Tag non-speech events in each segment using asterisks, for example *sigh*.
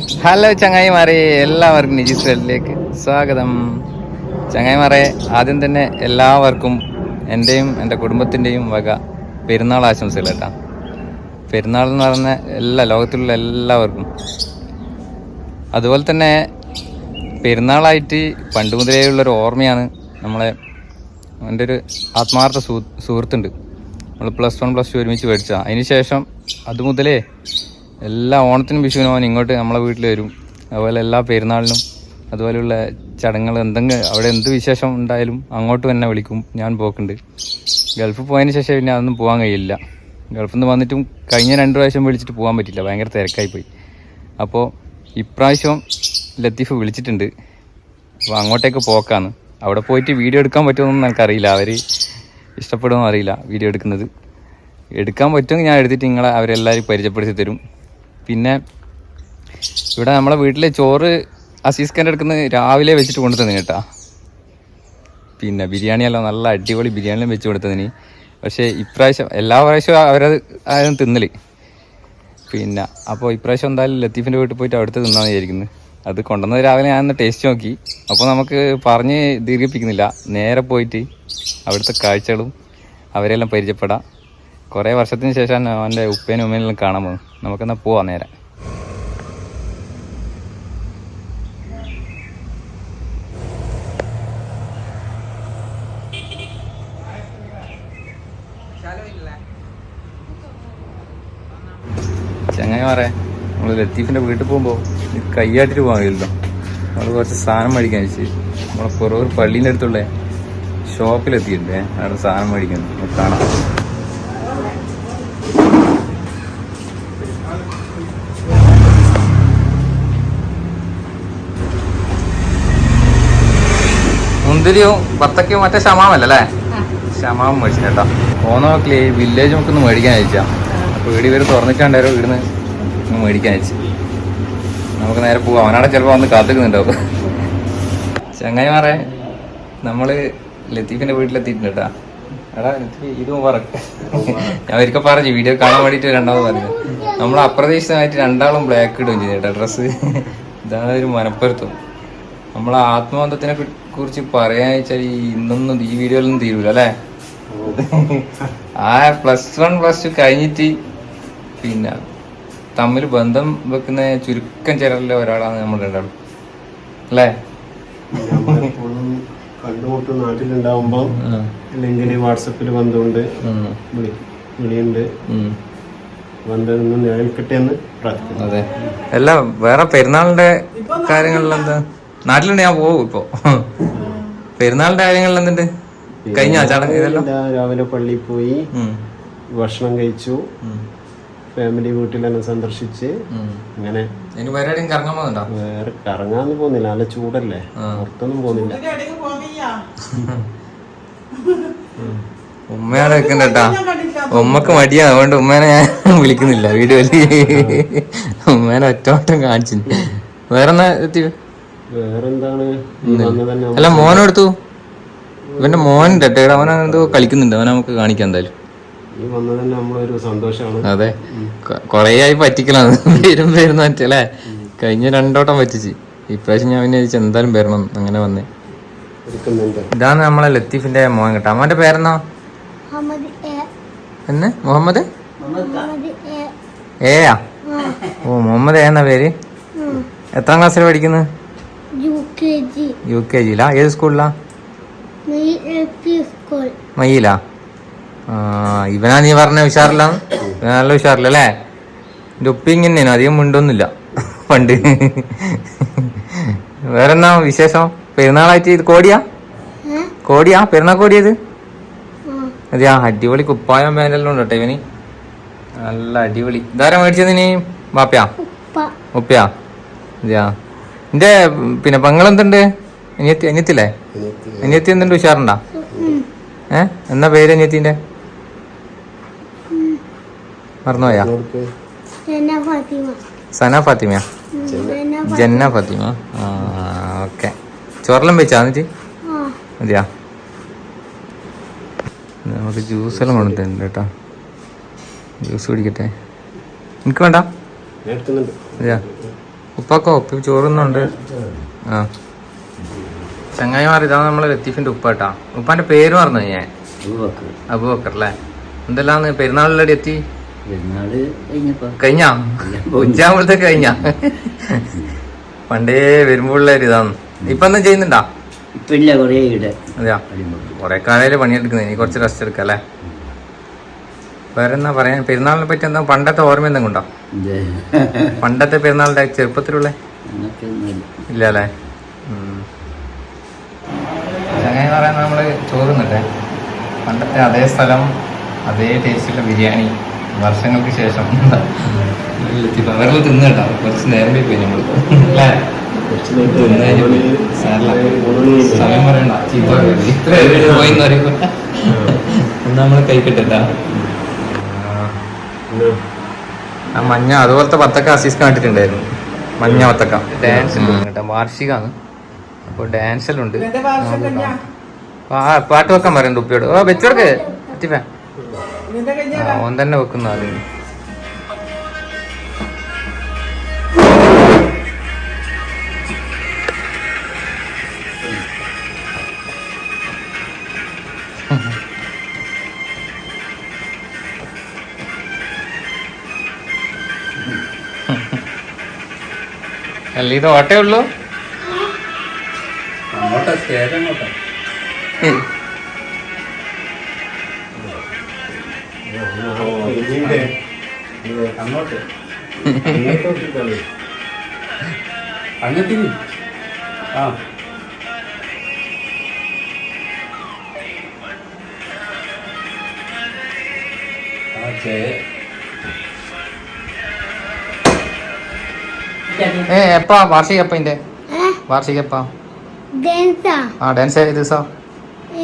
Hello ചങ്ങായിമാരെ. എല്ലാവർക്കും നിജിസ് വേൾഡിലേക്ക് സ്വാഗതം. ചങ്ങായിമാരെ ആദ്യം തന്നെ എല്ലാവർക്കും എന്റെയും എന്റെ കുടുംബത്തിന്റെയും വക പെരുന്നാൾ ആശംസകൾ കേട്ടാ. പെരുന്നാൾ എന്ന് പറയുന്ന എല്ലാ ലോകത്തിലുള്ള എല്ലാവർക്കും. അതുപോലെ തന്നെ പെരുന്നാളായിട്ട് പണ്ട് മുതലേ ഉള്ളൊരു ഓർമ്മയാണ് നമ്മളെ എന്റെ ഒരു ആത്മാർത്ഥ സുഹൃ സുഹൃത്തുണ്ട്. നമ്മൾ പ്ലസ് വൺ പ്ലസ് ടു ഒരുമിച്ച് പഠിച്ച അതിന് ശേഷം അത് മുതലേ എല്ലാ ഓണത്തിനും വിഷുവിനും അവൻ ഇങ്ങോട്ട് നമ്മളെ വീട്ടിൽ വരും. അതുപോലെ എല്ലാ പെരുന്നാളിനും അതുപോലെയുള്ള ചടങ്ങുകൾ എന്തെങ്കിലും അവിടെ എന്ത് വിശേഷം ഉണ്ടായാലും അങ്ങോട്ട് തന്നെ വിളിക്കും. ഞാൻ പോക്കുണ്ട്. ഗൾഫിൽ പോയതിന് ശേഷം പിന്നെ അതൊന്നും പോകാൻ കഴിയില്ല. ഗൾഫിൽ നിന്ന് വന്നിട്ടും കഴിഞ്ഞ രണ്ട് പ്രാവശ്യം വിളിച്ചിട്ട് പോകാൻ പറ്റില്ല ഭയങ്കര തിരക്കായി പോയി. അപ്പോൾ ഇപ്രാവശ്യം ലത്തീഫ് വിളിച്ചിട്ടുണ്ട്. അപ്പോൾ അങ്ങോട്ടേക്ക് പോക്കാണ് അവിടെ പോയിട്ട് വീഡിയോ എടുക്കാൻ പറ്റുമെന്നൊന്നും എനിക്കറിയില്ല. അവർ ഇഷ്ടപ്പെടുമെന്ന് അറിയില്ല വീഡിയോ എടുക്കുന്നത്. എടുക്കാൻ പറ്റുമെങ്കിൽ ഞാൻ എടുത്തിട്ട് നിങ്ങളെ അവരെല്ലാവരും പരിചയപ്പെടുത്തി തരും. പിന്നെ ഇവിടെ നമ്മളെ വീട്ടിലെ ചോറ് അസീസ് ഖാന്റെ അടുക്കുന്ന രാവിലെ വെച്ചിട്ട് കൊണ്ടു തന്നെ കേട്ടാ. പിന്നെ ബിരിയാണിയെല്ലാം നല്ല അടിപൊളി ബിരിയാണിയും വെച്ച് കൊടുത്തതിന് പക്ഷേ ഇപ്രാവശ്യം എല്ലാ പ്രാവശ്യവും അവരത് ആരും തിന്നൽ. പിന്നെ അപ്പോൾ ഇപ്രാവശ്യം എന്തായാലും ലത്തീഫിന്റെ വീട്ടിൽ പോയിട്ട് അവിടുത്തെ തിന്നാന്ന് വിചാരിക്കുന്നു. അത് കൊണ്ടുവന്നത് രാവിലെ ഞാൻ ഒന്ന് ടേസ്റ്റ് നോക്കി. അപ്പോൾ നമുക്ക് പറഞ്ഞ് ദീർഘിപ്പിക്കുന്നില്ല. നേരെ പോയിട്ട് അവിടുത്തെ കാഴ്ചകളും അവരെല്ലാം പരിചയപ്പെടാം. കുറേ വർഷത്തിന് ശേഷം അവന്റെ ഉപ്പേനും ഉമ്മേനെല്ലാം കാണാൻ പോകും നമുക്കെന്നാൽ പോവാം നേരെ. ചങ്ങായി മാറേ നമ്മൾ ലത്തീഫിന്റെ വീട്ടിൽ പോകുമ്പോൾ കയ്യാട്ടിട്ട് പോകാമല്ലോ നമ്മൾ കുറച്ച് സാധനം മേടിക്കാൻ വെച്ച് നമ്മളെ പുറവൂർ പള്ളീന്റെ അടുത്തുള്ള ഷോപ്പിലെത്തിയിട്ടുണ്ട്. അവിടെ സാധനം മേടിക്കുന്നു. കാണാം. മുന്തിരിയും ബത്തക്കയും മറ്റേ ഷമാമല്ലേ? ഷമാം മേടിച്ചു കേട്ടോ. ഓണോക്കിൽ വില്ലേജ് നമുക്കൊന്ന് മേടിക്കാൻ അയച്ചാ. അപ്പൊ വീട് ഇവർ തുറന്നിട്ടുണ്ടാരോ ഇവിടുന്ന് ഒന്ന് മേടിക്കാൻ അയച്ചു. നമുക്ക് നേരെ പോവാം. അവനവിടെ ചിലപ്പോ വന്ന് കാത്തിക്കുന്നുണ്ടാവും ചങ്ങായിമാരെ നമ്മൾ ലത്തീഫിന്റെ വീട്ടിലെത്തിയിട്ടുണ്ട് കേട്ടാ. എടാ ലത്തീഫ് ഇത് ഞാൻ ഒരിക്കൽ പറഞ്ഞു വീഡിയോ കാണാൻ വേണ്ടിട്ട് രണ്ടാമത് പറഞ്ഞു. നമ്മൾ അപ്രതീക്ഷിതമായിട്ട് രണ്ടാളും ബ്ലാക്ക് ഇടുകയും ചെയ്തു കേട്ടോ ഡ്രസ്സ് ഇതാണ് ഒരു മനപ്പുറത്തും നമ്മളെ ആത്മബന്ധത്തിനെ കുറിച്ച് പറയാന്ന് വെച്ചാൽ ഈ ഇന്നൊന്നും ഈ വീഡിയോയിലൊന്നും തീരൂല അല്ലേ? ആ പ്ലസ് വൺ പ്ലസ് ടു കഴിഞ്ഞിട്ട് പിന്നെ തമ്മിൽ ബന്ധം വെക്കുന്ന ചുരുക്കം ചിലരിലെ ഒരാളാണ് നമ്മൾ രണ്ടാളും. അല്ലേ? കണ്ടുമുട്ടും നാട്ടിലുണ്ടാവുമ്പോ. അല്ലെങ്കിൽ വാട്സപ്പിൽ ബന്ധമുണ്ട്. വിളിയുണ്ട്. ബന്ധം നിലനിൽക്കട്ടെ എന്ന് പ്രാർത്ഥിക്കുന്നു. അതെ. അല്ല വേറെ പെരുന്നാളിന്റെ കാര്യങ്ങളിൽ എന്താ നാട്ടിലുണ്ട് ഞാൻ പോകും ഇപ്പൊ. പെരുന്നാളിന്റെ കാര്യങ്ങളിൽ എന്തുണ്ട്? കഴിഞ്ഞ? ചടങ്ങ് രാവിലെ പള്ളിയിൽ പോയി. ഭക്ഷണം കഴിച്ചു. ഫാമിലി തന്നെ സന്ദർശിച്ച്. അങ്ങനെ വേറെ പരിപാടിയും കറങ്ങാൻ പോകുന്നുണ്ടോ? വേറെ കറങ്ങാന്ന് പോകുന്നില്ല. നല്ല ചൂടല്ലേ. പുറത്തൊന്നും പോകുന്നില്ല. ഉമ്മയാണ് വെക്കണ്ട കേട്ടാ. ഉമ്മക്ക് മടിയാ. അതുകൊണ്ട് ഉമ്മേനെ ഞാൻ വിളിക്കുന്നില്ല. വീഡിയോയിൽ ഉമ്മേനെ ഒറ്റവട്ടം കാണിച്ചു വേറെന്നാ എത്തി വേറെന്താണ് ഈ വന്ന് തന്നെ അല്ല മോനെടുത്തു ഇവന്റെ മോൻ ഡേട്ടാ അവൻ എന്തോ കളിക്കുന്നുണ്ട്. അവനെ നമുക്ക് കാണിക്കാം എന്തായാലും. അതെ. കൊറേ ആയി പറ്റിക്കലാണ് വരും വരുന്ന അല്ലേ? കഴിഞ്ഞ രണ്ടോട്ടം പറ്റിച്ച്. ഇപ്രാവശ്യം ഞാൻ പിന്നെ എന്തായാലും വരണം. അങ്ങനെ വന്നേ. ഇതാണ് നമ്മളെ ലത്തീഫിന്റെ മോൻ കേട്ടോ. അവന്റെ പേരെന്നാ എന്ന്? മുഹമ്മദ്? മുഹമ്മദ് എ. ഏയാ ഓ മുഹമ്മദ് ഏന്നാ എന്നാ പേര്? എത്രാം ക്ലാസ്സിൽ പഠിക്കുന്നത് യു കെ ജി ലാ കെ ജിയിലാ ഏത് സ്കൂളിലാ? May L school. മയ്യിലാ ആ ഇവനാ നീ പറഞ്ഞ ഉഷാറില്ല? നല്ല നല്ല ഉഷാറില്ലല്ലേ എന്റെ ഉപ്പി ഇങ്ങനെ അധികം മിണ്ടൊന്നുമില്ല. പണ്ട്. വേറെന്നാ വിശേഷം? പെരുന്നാളായിട്ട് ഇത് കോടിയാ? കോടിയാ? പെരുന്നാൾ കോടിയത് ആ. അതെയാ അടിപൊളി കുപ്പായം പാനെല്ലാം ഉണ്ട് കേട്ടോ ഇവന്. നല്ല അടിപൊളി. ഇതാരാ മേടിച്ചത് നീ ബാപ്പയാ? ഉപ്പ. ഉപ്പയാ? അതെയാ? നിന്റെ പിന്നെ പെങ്ങളെന്തുണ്ട് അനിയത്തി അനിയത്തില്ലേ? അനിയത്തി എന്തുണ്ട് ഉഷാറുണ്ടാ. ഏ? എന്നാ പേര് അനിയത്തിന്റെ മറന്നുപോയാ? സന ഫാത്തിമ. സന ഫാത്തിമയാ? ജന ജന്ന ഫാത്തിമ. ആ ഓക്കെ. ചോറെല്ലാം വെച്ചാ എന്നിട്ട് മതിയാ? നമുക്ക് ജ്യൂസെല്ലാം കൊണ്ടുതരുന്നുണ്ട് കേട്ടോ. ജ്യൂസ് കുടിക്കട്ടെ. എനിക്ക് വേണ്ട? അതെയാ ഉപ്പാക്കോ ഉപ്പ ചോറുന്നുണ്ട്. ആ. ചങ്ങായിമാർ ഇതാണ് നമ്മളെ ലത്തീഫിന്റെ ഉപ്പാട്ടാ ഉപ്പാന്റെ പേര് പറഞ്ഞു ഞാൻ. അബുബക്കർ. അല്ലേ? എന്തെല്ലാന്ന് പെരുന്നാളിലടി എത്തി? കഴിഞ്ഞാ? ഉച്ചാകുമ്പോഴത്തെ കഴിഞ്ഞ? *laughs* പണ്ടേ വരുമ്പോഴുള്ള ഒരു ഇതാണ്. ഇപ്പൊ എന്താ ചെയ്യുന്നുണ്ടാ? അതെയാ? കൊറേ കാലയിൽ പണിയെടുക്കുന്നത് ഇനി കുറച്ച് റെസ്റ്റ് എടുക്കാം അല്ലേ? വേറെ എന്നാ പറയാൻ? പെരുന്നാളിനെ പറ്റി എന്താ പണ്ടത്തെ ഓർമ്മ എന്തെങ്കിലും ഉണ്ടോ? പണ്ടത്തെ പെരുന്നാളിന്റെ ചെറുപ്പത്തിലുള്ള? ഇല്ല. അല്ലേ ചങ്ങനെ പറയാൻ നമ്മൾ ചോറുന്നില്ലേ? പണ്ടത്തെ അതേ സ്ഥലം അതേ ടേസ്റ്റുള്ള ബിരിയാണി വർഷങ്ങൾക്ക് ശേഷം. വേറെ തിന്നു കേട്ടോ. കുറച്ച് നേരം പോയി നമ്മൾ. അല്ലേ. സമയം പറയണ്ട. ചീത്ത. ഇത്ര പോയിന്ന് പറയുമ്പോ. എന്നാ നമ്മൾ കഴിക്കട്ടെ ആ മഞ്ഞ അതുപോലത്തെ വത്തക്ക അസീസ് കണ്ടിട്ടുണ്ടായിരുന്നു മഞ്ഞ വത്തക്ക. ഡാൻസ് കേട്ടോ വാർഷികമാണ് അപ്പോൾ ഡാൻസിലുണ്ട് ആ പാട്ട് വെക്കാൻ പറയണ്ട ഉപ്പിയോട്. ഓ വെച്ചോടക്ക് ഓൻ തന്നെ വെക്കുന്ന അത് അല്ല ഇത് ഓട്ടേ ഉള്ളൂ അങ്ങോട്ടാ സ്റ്റേജ് അങ്ങോട്ടാ അങ്ങോട്ട് അങ്ങോട്ട് ആ ആ ചേ ഏ എപ്പാ? വാർഷിക എപ്പ ഇന്റെ വാർഷിക എപ്പാ? ആ ഡാൻസ് ഏത് ദിവസാ?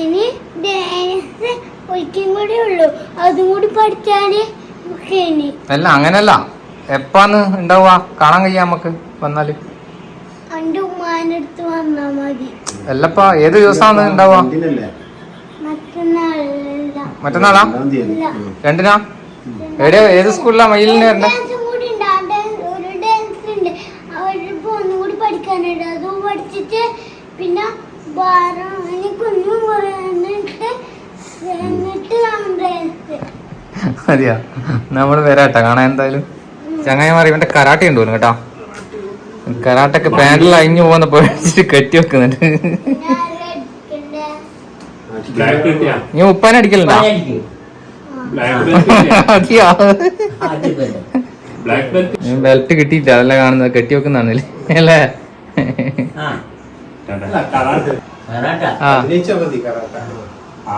ഇനി ഡാൻസ് ഒരിക്കലും കൂടി ഉള്ളൂ. അതും കൂടി പഠിച്ചാൽ അല്ല അങ്ങനല്ല. എപ്പാന്ന് ഉണ്ടാവുക? കാണാൻ കഴിയാ നമുക്ക് വന്നാൽ. അല്ലപ്പാ ഏത് ദിവസാന്ന് ഉണ്ടാവുക? മറ്റന്നാളാ. രണ്ടിനാ? എവിടെയാ? ഏത് സ്കൂളിലാ? മയിലിന് വരണ്ടേ ഡാൻസും കൂടി ഉണ്ട് ആ ഡാൻസ് ഒരു ഡാൻസ് ഉണ്ട് അവരിപ്പോ ഒന്നും പഠിക്കാനുണ്ട് അതും പഠിച്ചിട്ട് പിന്നെ എനിക്കൊന്നും പറയാനിട്ട് മതിയാ? നമ്മൾ വരാട്ടാ കാണാൻ എന്തായാലും. ചങ്ങായിമാർ ഇവന്റെ കരാട്ടെ ഉണ്ടോ കേട്ടോ. കരാട്ടൊക്കെ പാൻഡിൽ അഴിഞ്ഞു പോകുന്ന പേടിച്ചിട്ട് കെട്ടി വെക്കുന്നുണ്ട്. ഞാൻ ഉപ്പാൻ ബ്ലാക്ക് കിട്ടിയാ നീ ഉപ്പാനെ അടിക്കലുണ്ടോ ബെൽറ്റ്. കിട്ടിയില്ല അതല്ല കാണുന്നത് കെട്ടി വെക്കുന്നാണല്ലേ അല്ലേ?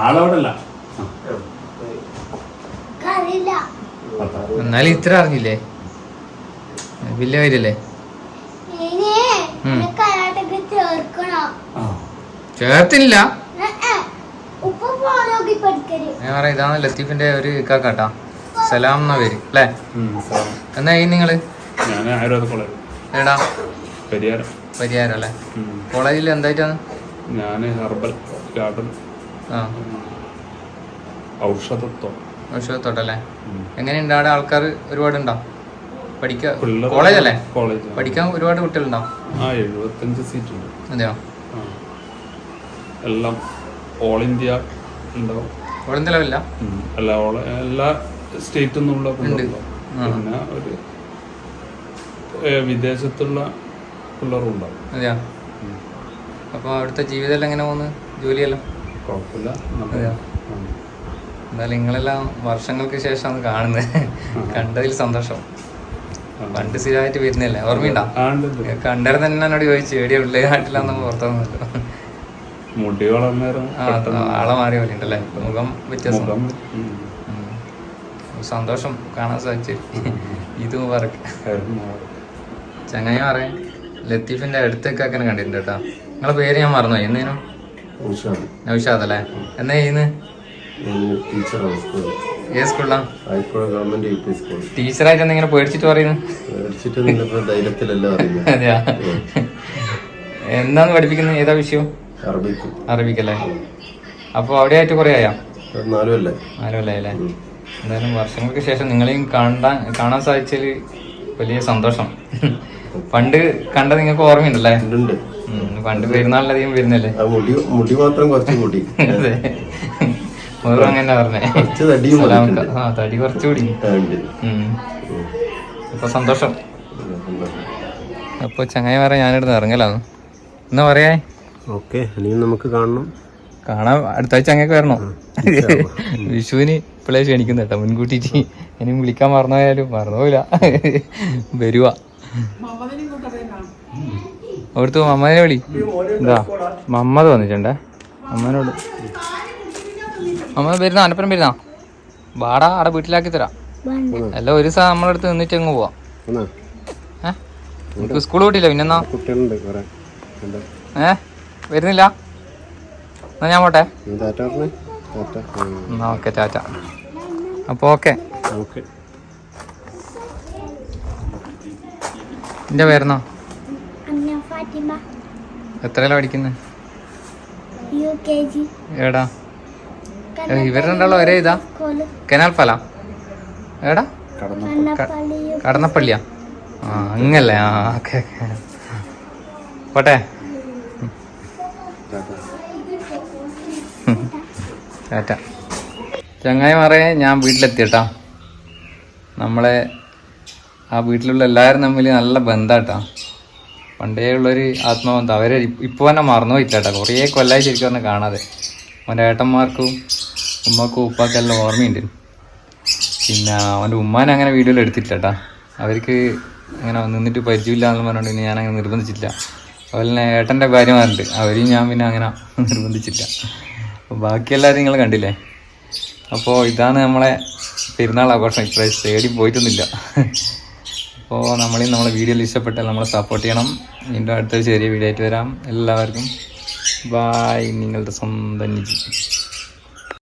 ആളോടല്ല എന്നാലും ഇത്ര അറിഞ്ഞില്ലേ? വലിയ കാര്യല്ലേ? ചേർത്തില്ല. ഞാൻ പറയാം ഇതാണ് ലത്തീഫിന്റെ ഒരു ഇക്കാക്കാട്ടാ സലാം എന്ന പേര് അല്ലേ? എന്നാ ഈ നിങ്ങൾ? ഞാൻ ആയുർവേദ കോളേജ് എടാ പരിഹാരം അല്ലേ കോളേജിൽ എന്തായിട്ടാണ്? ഞാൻ ഹെർബൽ ഗാർഡൻ. ആ. ഔഷധത്വം ഔഷധത്തോട്ടല്ലേ? എങ്ങനെയുണ്ട് അവിടെ ആൾക്കാർ ഒരുപാടുണ്ടോ? പഠിക്ക കോളേജ് അല്ലേ കോളേജ്. പഠിക്കാൻ ഒരുപാട് കുട്ടികളുണ്ടോ? ആ എഴുപത്തഞ്ച് സീറ്റ് ഉണ്ട് അതെയോ. എല്ലാം ഓൾ ഇന്ത്യ ഉണ്ടാവും. ലെവലില്ല ഉം. എല്ലാ ഓൾ എല്ലാ സ്റ്റേറ്റിൽ നിന്നുള്ള. പിന്നെ ഒരു വിദേശത്തുള്ള പിള്ളേരും ഉണ്ടാവും അതെയാ. അപ്പോൾ അവിടുത്തെ ജീവിതം എങ്ങനെ പോകുന്നു? ജോലിയെല്ലാം? കുഴപ്പമില്ല. അതെയാ? എന്നാലും നിങ്ങളെല്ലാം വർഷങ്ങൾക്ക് ശേഷമാണ് കാണുന്നത്. കണ്ടതിൽ സന്തോഷം. പണ്ട് സ്ഥിരമായിട്ട് വരുന്നില്ലേ? ഓർമ്മയുണ്ടോ. കണ്ടേരം തന്നെ എന്നോട് ചോദിച്ചു എവിടെയാ ഉള്ളേ നാട്ടിലാന്ന് പുറത്തുനിന്നല്ലോ മുടി ആളെ മാറി പോലെ ഉണ്ടല്ലേ മുഖം വ്യത്യാസം. സന്തോഷം കാണാൻ സാധിച്ചു. ഇത് പറ ചങ്ങായി പറയാൻ ലത്തീഫിന്റെ അടുത്തേക്ക് അങ്ങനെ കണ്ടിട്ടുണ്ട് കേട്ടോ. നിങ്ങളെ പേര് ഞാൻ മറന്നു എന്നേനും. നൗഷാദ് അല്ലേ എന്നാ ചെയ്യുന്നത് സ്കൂളിൽ. ഏത് സ്കൂൾ ടീച്ചറായിട്ട് എന്തെങ്കിലും പേടിച്ചിട്ട് പറയുന്നു? അതെയാ? എന്താന്ന് പഠിപ്പിക്കുന്നത് ഏതാ വിഷയം? അറബിക്ക്. അറബിക്കല്ലേ? അപ്പൊ അവിടെ ആയിട്ട് കുറെ ആയാ? അല്ലേ? അല്ലേ എന്തായാലും വർഷങ്ങൾക്ക് ശേഷം നിങ്ങളെയും കാണാൻ കാണാൻ സാധിച്ചതിൽ വലിയ സന്തോഷം. പണ്ട് കണ്ട നിങ്ങൾക്ക് ഓർമ്മയുണ്ടല്ലേ? പണ്ട് പെരുന്നാളിലധികം വരുന്നല്ലേ? മുടി മുടി മാത്രം കുറച്ച് കൂടി. അങ്ങനെ പറഞ്ഞേ. തടി കുറച്ചുകൂടി. അപ്പൊ സന്തോഷം. അപ്പൊ ചങ്ങായി പറയാൻ ഞാനിടുന്ന് ഇറങ്ങലാന്ന്. എന്നാ പറയാ? ഓക്കെ ഇനിയും നമുക്ക് കാണണം. കാണാൻ അടുത്ത ആഴ്ച അങ്ങേക്ക് വരണോ വിഷുവിന് ഇപ്പോഴേ ക്ഷണിക്കുന്ന കേട്ടോ മുൻകൂട്ടിയിട്ട് ഇനിയും വിളിക്കാൻ മറന്നുപോയാലും മറന്നുപോയില്ല വരുക അവിടുത്തെ മമ്മനെ വിളി. എന്താ മമ്മത് വന്നിട്ടുണ്ടേ. അമ്മനോട് അമ്മ വരുന്ന അനപ്പുറം വരുന്ന വാടാ അവിടെ വീട്ടിലാക്കി തരാം. അല്ല എല്ലാം ഒരു ദിവസം നമ്മളടുത്ത് നിന്നിട്ട് അങ്ങ് പോവാം. ഏഹ് സ്കൂൾ വിട്ടില്ല പിന്നെന്നാ? ഏ? വരുന്നില്ല? എന്നാ ഞാൻ പോട്ടെ. ഓക്കെ ചാച്ച അപ്പോൾ ഓക്കെ. ഓക്കെ. എന്റെ പേരെന്നോ? എത്രയിലാണ് പഠിക്കുന്നത് എടാ ഇവർ രണ്ടാളും ഒരേ ഇതാ? കനാൽ ഫല എടാ കണ്ണപ്പള്ളി കടന്നപ്പള്ളിയാ? ആ അങ്ങല്ലേ? ആ ഓക്കെ പോട്ടെ. ടാറ്റ. ചങ്ങായിമാരെ ഞാൻ വീട്ടിലെത്തിയട്ടാ നമ്മളെ ആ വീട്ടിലുള്ള എല്ലാവരും തമ്മിൽ നല്ല ബന്ധാട്ടാ. പണ്ടേ ഉള്ളൊരു ആത്മബന്ധം. അവരെ ഇപ്പോൾ തന്നെ മറന്നുപോയിട്ടാ കുറേ കൊല്ലായി ശരിക്കും പറഞ്ഞാൽ കാണാതെ. അവന്റെ ഏട്ടന്മാർക്കും ഉമ്മക്കും ഉപ്പാക്കും എല്ലാം ഓർമ്മയുണ്ട്. പിന്നെ അവന്റെ ഉമ്മാനെ അങ്ങനെ വീഡിയോയിൽ എടുത്തിട്ടാ അവർക്ക് അങ്ങനെ നിന്നിട്ട് പരിചയമില്ല എന്ന് പറഞ്ഞുകൊണ്ട് ഞാൻ അങ്ങനെ നിർബന്ധിച്ചില്ല അതുപോലെ തന്നെ ഏട്ടന്റെ ഭാര്യമാരുണ്ട്. അവരെയും ഞാൻ പിന്നെ അങ്ങനെ നിർബന്ധിച്ചില്ല ബാക്കി എല്ലാവരും നിങ്ങൾ കണ്ടില്ലേ? അപ്പോൾ ഇതാണ് നമ്മളെ പെരുന്നാൾ ആഘോഷം. ഇപ്രാവശ്യം സ്റ്റേഡിയം പോയിട്ടൊന്നുമില്ല. അപ്പോൾ നമ്മളീ നമ്മളെ വീഡിയോയിൽ ഇഷ്ടപ്പെട്ടാൽ നമ്മളെ സപ്പോർട്ട് ചെയ്യണം. വീണ്ടും അടുത്തൊരു ചെറിയ വീഡിയോ ആയിട്ട് വരാം. എല്ലാവർക്കും ബായ് നിങ്ങളുടെ സ്വന്തം നിജി